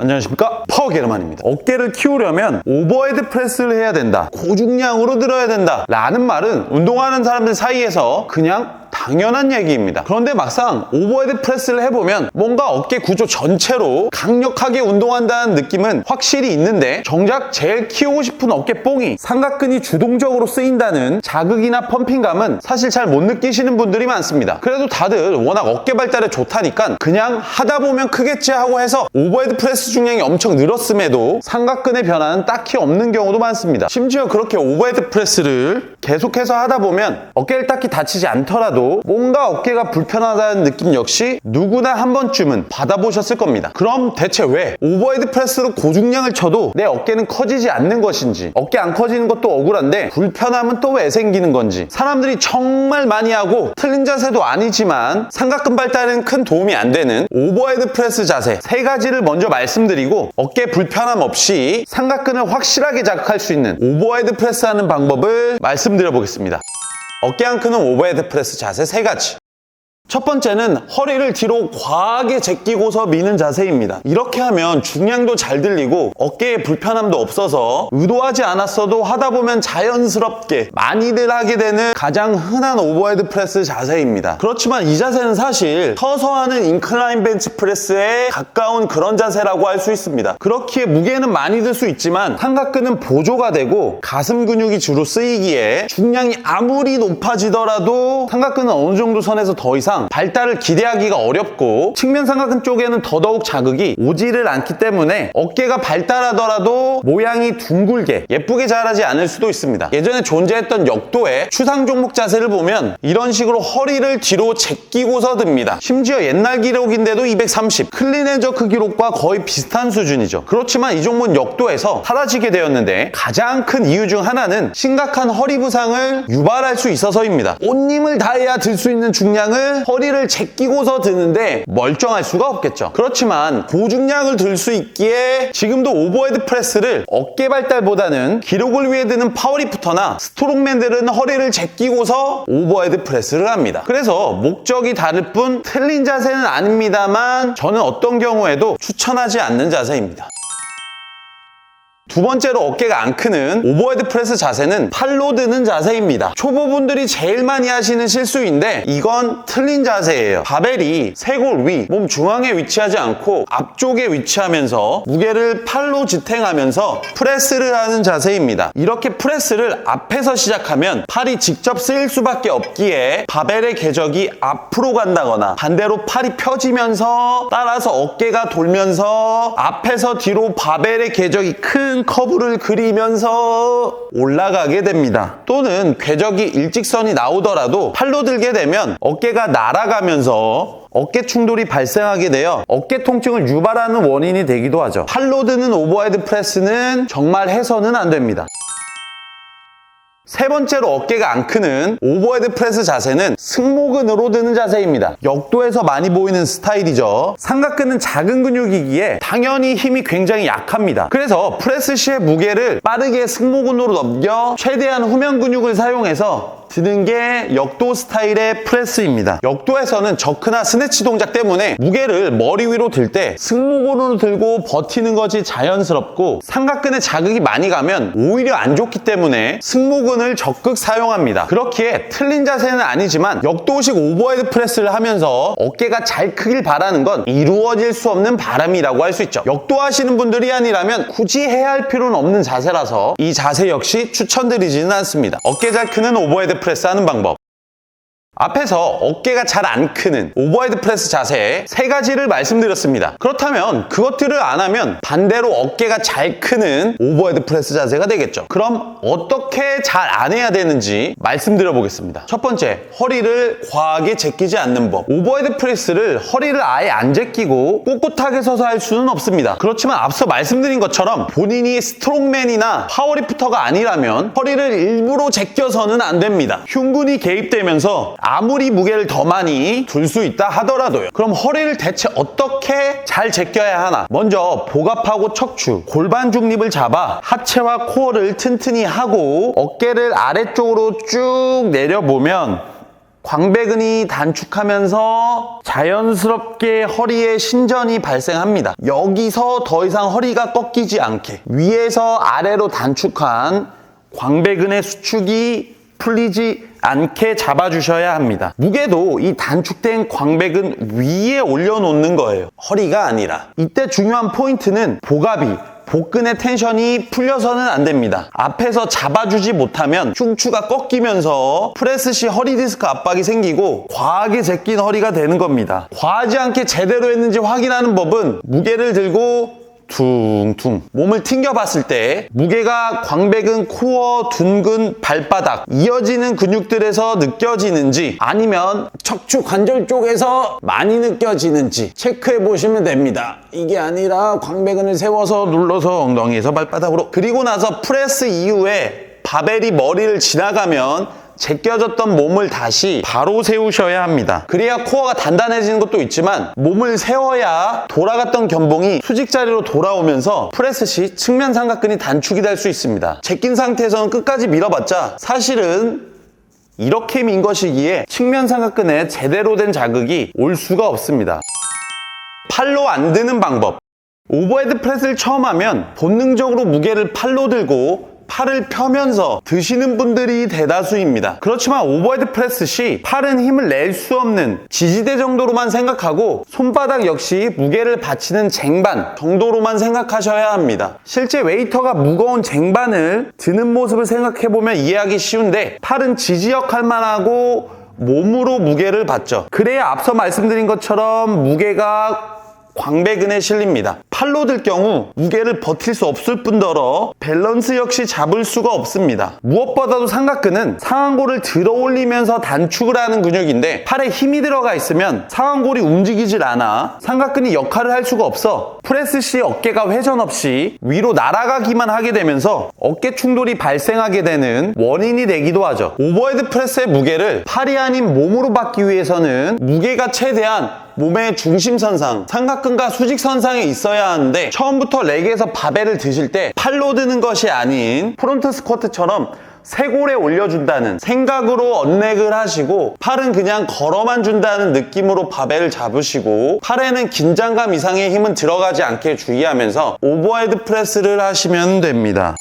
안녕하십니까? 파워 게르만입니다. 어깨를 키우려면 오버헤드 프레스를 해야 된다. 고중량으로 들어야 된다. 라는 말은 운동하는 사람들 사이에서 그냥 당연한 얘기입니다. 그런데 막상 오버헤드 프레스를 해보면 뭔가 어깨 구조 전체로 강력하게 운동한다는 느낌은 확실히 있는데 정작 제일 키우고 싶은 어깨 뽕이 삼각근이 주동적으로 쓰인다는 자극이나 펌핑감은 사실 잘 못 느끼시는 분들이 많습니다. 그래도 다들 워낙 어깨 발달에 좋다니까 그냥 하다 보면 크겠지 하고 해서 오버헤드 프레스 중량이 엄청 늘었음에도 삼각근의 변화는 딱히 없는 경우도 많습니다. 심지어 그렇게 오버헤드 프레스를 계속해서 하다 보면 어깨를 딱히 다치지 않더라도 뭔가 어깨가 불편하다는 느낌 역시 누구나 한 번쯤은 받아보셨을 겁니다. 그럼 대체 왜 오버헤드 프레스로 고중량을 쳐도 내 어깨는 커지지 않는 것인지 어깨 안 커지는 것도 억울한데 불편함은 또 왜 생기는 건지 사람들이 정말 많이 하고 틀린 자세도 아니지만 삼각근 발달에는 큰 도움이 안 되는 오버헤드 프레스 자세 세 가지를 먼저 말씀드리고 어깨 불편함 없이 삼각근을 확실하게 자극할 수 있는 오버헤드 프레스 하는 방법을 말씀드려 보겠습니다. 어깨 안 크는 오버헤드 프레스 자세 세 가지. 첫 번째는 허리를 뒤로 과하게 제끼고서 미는 자세입니다. 이렇게 하면 중량도 잘 들리고 어깨에 불편함도 없어서 의도하지 않았어도 하다 보면 자연스럽게 많이들 하게 되는 가장 흔한 오버헤드 프레스 자세입니다. 그렇지만 이 자세는 사실 서서 하는 인클라인 벤치 프레스에 가까운 그런 자세라고 할 수 있습니다. 그렇기에 무게는 많이 들 수 있지만 삼각근은 보조가 되고 가슴 근육이 주로 쓰이기에 중량이 아무리 높아지더라도 삼각근은 어느 정도 선에서 더 이상 발달을 기대하기가 어렵고 측면 삼각근 쪽에는 더더욱 자극이 오지를 않기 때문에 어깨가 발달하더라도 모양이 둥글게 예쁘게 자라지 않을 수도 있습니다. 예전에 존재했던 역도의 추상 종목 자세를 보면 이런 식으로 허리를 뒤로 제끼고서 듭니다. 심지어 옛날 기록인데도 230, 클린앤저크 기록과 거의 비슷한 수준이죠. 그렇지만 이 종목은 역도에서 사라지게 되었는데 가장 큰 이유 중 하나는 심각한 허리 부상을 유발할 수 있어서입니다. 온 힘을 다해야 들 수 있는 중량을 허리를 제끼고서 드는데 멀쩡할 수가 없겠죠. 그렇지만 고중량을 들 수 있기에 지금도 오버헤드 프레스를 어깨 발달보다는 기록을 위해 드는 파워리프터나 스트롱맨들은 허리를 제끼고서 오버헤드 프레스를 합니다. 그래서 목적이 다를 뿐 틀린 자세는 아닙니다만 저는 어떤 경우에도 추천하지 않는 자세입니다. 두 번째로 어깨가 안 크는 오버헤드 프레스 자세는 팔로 드는 자세입니다. 초보분들이 제일 많이 하시는 실수인데 이건 틀린 자세예요. 바벨이 쇄골 위, 몸 중앙에 위치하지 않고 앞쪽에 위치하면서 무게를 팔로 지탱하면서 프레스를 하는 자세입니다. 이렇게 프레스를 앞에서 시작하면 팔이 직접 쓰일 수밖에 없기에 바벨의 궤적이 앞으로 간다거나 반대로 팔이 펴지면서 따라서 어깨가 돌면서 앞에서 뒤로 바벨의 궤적이 큰 커브를 그리면서 올라가게 됩니다. 또는 궤적이 일직선이 나오더라도 팔로 들게 되면 어깨가 날아가면서 어깨 충돌이 발생하게 되어 어깨 통증을 유발하는 원인이 되기도 하죠. 팔로 드는 오버헤드 프레스는 정말 해서는 안 됩니다. 세 번째로 어깨가 안 크는 오버헤드 프레스 자세는 승모근으로 드는 자세입니다. 역도에서 많이 보이는 스타일이죠. 삼각근은 작은 근육이기에 당연히 힘이 굉장히 약합니다. 그래서 프레스 시의 무게를 빠르게 승모근으로 넘겨 최대한 후면 근육을 사용해서 드는 게 역도 스타일의 프레스입니다. 역도에서는 저크나 스네치 동작 때문에 무게를 머리 위로 들 때 승모근으로 들고 버티는 것이 자연스럽고 삼각근에 자극이 많이 가면 오히려 안 좋기 때문에 승모근을 적극 사용합니다. 그렇기에 틀린 자세는 아니지만 역도식 오버헤드 프레스를 하면서 어깨가 잘 크길 바라는 건 이루어질 수 없는 바람이라고 할 수 있죠. 역도하시는 분들이 아니라면 굳이 해야 할 필요는 없는 자세라서 이 자세 역시 추천드리지는 않습니다. 어깨 잘 크는 오버헤드 프레스 하는 방법. 앞에서 어깨가 잘 안 크는 오버헤드 프레스 자세 세 가지를 말씀드렸습니다. 그렇다면 그것들을 안 하면 반대로 어깨가 잘 크는 오버헤드 프레스 자세가 되겠죠. 그럼 어떻게 잘 안 해야 되는지 말씀드려 보겠습니다. 첫 번째, 허리를 과하게 제끼지 않는 법. 오버헤드 프레스를 허리를 아예 안 제끼고 꼿꼿하게 서서 할 수는 없습니다. 그렇지만 앞서 말씀드린 것처럼 본인이 스트롱맨이나 파워리프터가 아니라면 허리를 일부러 제껴서는 안 됩니다. 흉근이 개입되면서 아무리 무게를 더 많이 들수 있다 하더라도요. 그럼 허리를 대체 어떻게 잘 제껴야 하나? 먼저 복압하고 척추, 골반 중립을 잡아 하체와 코어를 튼튼히 하고 어깨를 아래쪽으로 쭉 내려보면 광배근이 단축하면서 자연스럽게 허리에 신전이 발생합니다. 여기서 더 이상 허리가 꺾이지 않게 위에서 아래로 단축한 광배근의 수축이 풀리지 않게 잡아주셔야 합니다. 무게도 이 단축된 광배근 위에 올려놓는 거예요. 허리가 아니라. 이때 중요한 포인트는 복압이 복근의 텐션이 풀려서는 안 됩니다. 앞에서 잡아주지 못하면 흉추가 꺾이면서 프레스 시 허리 디스크 압박이 생기고 과하게 제낀 허리가 되는 겁니다. 과하지 않게 제대로 했는지 확인하는 법은 무게를 들고 퉁퉁 몸을 튕겨 봤을 때 무게가 광배근, 코어, 둔근, 발바닥 이어지는 근육들에서 느껴지는지 아니면 척추 관절 쪽에서 많이 느껴지는지 체크해 보시면 됩니다. 이게 아니라 광배근을 세워서 눌러서 엉덩이에서 발바닥으로 그리고 나서 프레스 이후에 바벨이 머리를 지나가면 제껴졌던 몸을 다시 바로 세우셔야 합니다. 그래야 코어가 단단해지는 것도 있지만 몸을 세워야 돌아갔던 견봉이 수직 자리로 돌아오면서 프레스 시 측면 삼각근이 단축이 될 수 있습니다. 제낀 상태에서는 끝까지 밀어봤자 사실은 이렇게 민 것이기에 측면 삼각근에 제대로 된 자극이 올 수가 없습니다. 팔로 안 드는 방법. 오버헤드 프레스를 처음 하면 본능적으로 무게를 팔로 들고 팔을 펴면서 드시는 분들이 대다수입니다. 그렇지만 오버헤드 프레스 시 팔은 힘을 낼 수 없는 지지대 정도로만 생각하고 손바닥 역시 무게를 받치는 쟁반 정도로만 생각하셔야 합니다. 실제 웨이터가 무거운 쟁반을 드는 모습을 생각해보면 이해하기 쉬운데 팔은 지지 역할만 하고 몸으로 무게를 받죠. 그래야 앞서 말씀드린 것처럼 무게가 광배근에 실립니다. 팔로 들 경우 무게를 버틸 수 없을 뿐더러 밸런스 역시 잡을 수가 없습니다. 무엇보다도 삼각근은 상완골을 들어 올리면서 단축을 하는 근육인데 팔에 힘이 들어가 있으면 상완골이 움직이질 않아 삼각근이 역할을 할 수가 없어 프레스 시 어깨가 회전 없이 위로 날아가기만 하게 되면서 어깨 충돌이 발생하게 되는 원인이 되기도 하죠. 오버헤드 프레스의 무게를 팔이 아닌 몸으로 받기 위해서는 무게가 최대한 몸의 중심선상, 삼각근과 수직선상에 있어야 하는데 처음부터 레그에서 바벨을 드실 때 팔로 드는 것이 아닌 프론트 스쿼트처럼 쇄골에 올려준다는 생각으로 언렉을 하시고 팔은 그냥 걸어만 준다는 느낌으로 바벨을 잡으시고 팔에는 긴장감 이상의 힘은 들어가지 않게 주의하면서 오버헤드 프레스를 하시면 됩니다.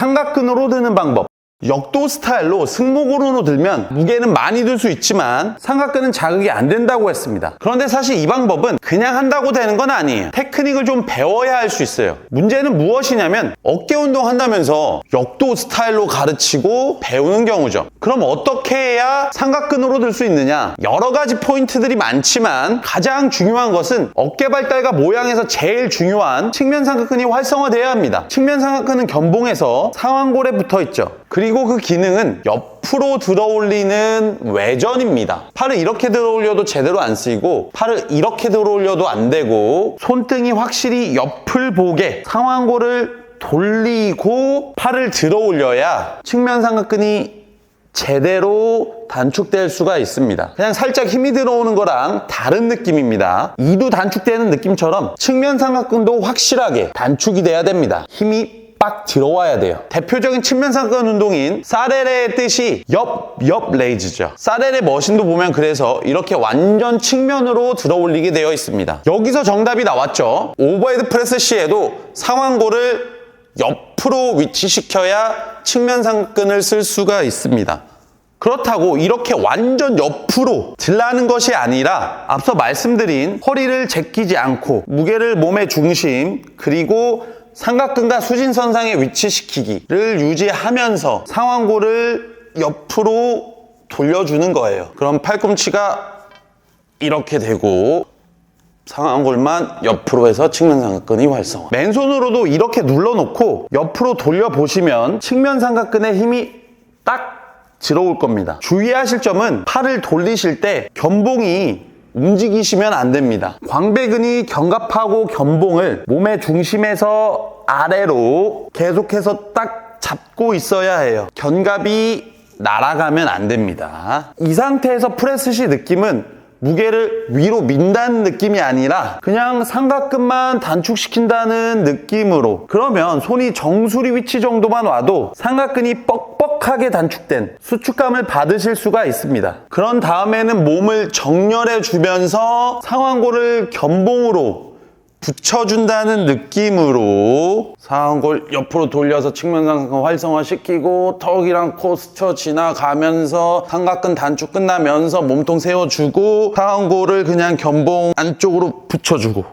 삼각근으로 드는 방법. 역도 스타일로 승모근으로 들면 무게는 많이 들 수 있지만 삼각근은 자극이 안 된다고 했습니다. 그런데 사실 이 방법은 그냥 한다고 되는 건 아니에요. 테크닉을 좀 배워야 할 수 있어요. 문제는 무엇이냐면 어깨 운동 한다면서 역도 스타일로 가르치고 배우는 경우죠. 그럼 어떻게 해야 삼각근으로 들 수 있느냐? 여러 가지 포인트들이 많지만 가장 중요한 것은 어깨 발달과 모양에서 제일 중요한 측면 삼각근이 활성화돼야 합니다. 측면 삼각근은 견봉에서 상완골에 붙어 있죠. 그리고 그 기능은 옆으로 들어 올리는 외전입니다. 팔을 이렇게 들어 올려도 제대로 안 쓰이고 팔을 이렇게 들어 올려도 안 되고 손등이 확실히 옆을 보게 상완골을 돌리고 팔을 들어 올려야 측면 삼각근이 제대로 단축될 수가 있습니다. 그냥 살짝 힘이 들어오는 거랑 다른 느낌입니다. 이도 단축되는 느낌처럼 측면 삼각근도 확실하게 단축이 돼야 됩니다. 힘이 빡 들어와야 돼요. 대표적인 측면 삼각근 운동인 사레레의 뜻이 옆, 옆 레이즈죠. 사레레 머신도 보면 그래서 이렇게 완전 측면으로 들어 올리게 되어 있습니다. 여기서 정답이 나왔죠. 오버헤드 프레스 시에도 상완골을 옆으로 위치시켜야 측면 삼각근을 쓸 수가 있습니다. 그렇다고 이렇게 완전 옆으로 들라는 것이 아니라 앞서 말씀드린 허리를 제끼지 않고 무게를 몸의 중심 그리고 삼각근과 수진선상에 위치시키기를 유지하면서 상완골을 옆으로 돌려주는 거예요. 그럼 팔꿈치가 이렇게 되고 상완골만 옆으로 해서 측면 삼각근이 활성화. 맨손으로도 이렇게 눌러놓고 옆으로 돌려보시면 측면 삼각근의 힘이 딱 들어올 겁니다. 주의하실 점은 팔을 돌리실 때 견봉이 움직이시면 안 됩니다. 광배근이 견갑하고 견봉을 몸의 중심에서 아래로 계속해서 딱 잡고 있어야 해요. 견갑이 날아가면 안 됩니다. 이 상태에서 프레스 시 느낌은 무게를 위로 민다는 느낌이 아니라 그냥 삼각근만 단축시킨다는 느낌으로 그러면 손이 정수리 위치 정도만 와도 삼각근이 뻑뻑하게 단축된 수축감을 받으실 수가 있습니다. 그런 다음에는 몸을 정렬해 주면서 상완골을 견봉으로 붙여준다는 느낌으로 상완골 옆으로 돌려서 측면 상승 활성화시키고 턱이랑 코 스쳐 지나가면서 삼각근 단축 끝나면서 몸통 세워주고 상완골을 그냥 견봉 안쪽으로 붙여주고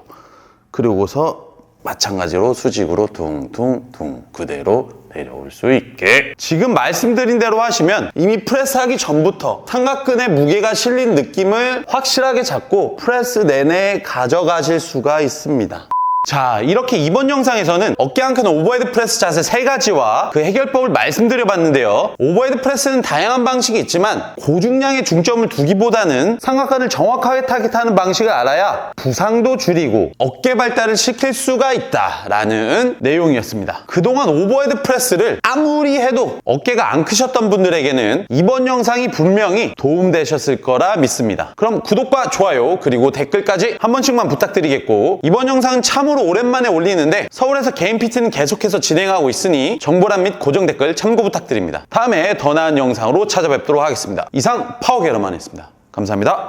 그리고서 마찬가지로 수직으로 둥둥둥 그대로 내려올 수 있게. 지금 말씀드린 대로 하시면 이미 프레스하기 전부터 삼각근에 무게가 실린 느낌을 확실하게 잡고 프레스 내내 가져가실 수가 있습니다 자 이렇게 이번 영상에서는 어깨 한 칸 오버헤드 프레스 자세 세 가지와 그 해결법을 말씀드려 봤는데요. 오버헤드 프레스는 다양한 방식이 있지만 고중량에 중점을 두기보다는 삼각근을 정확하게 타깃하는 방식을 알아야 부상도 줄이고 어깨 발달을 시킬 수가 있다라는 내용이었습니다. 그동안 오버헤드 프레스를 아무리 해도 어깨가 안 크셨던 분들에게는 이번 영상이 분명히 도움되셨을 거라 믿습니다. 그럼 구독과 좋아요 그리고 댓글까지 한 번씩만 부탁드리겠고 이번 영상은 참으 로 오랜만에 올리는데 서울에서 개인 PT는 계속해서 진행하고 있으니 정보란 및 고정 댓글 참고 부탁드립니다. 다음에 더 나은 영상으로 찾아뵙도록 하겠습니다. 이상 파워게러만이었습니다. 감사합니다.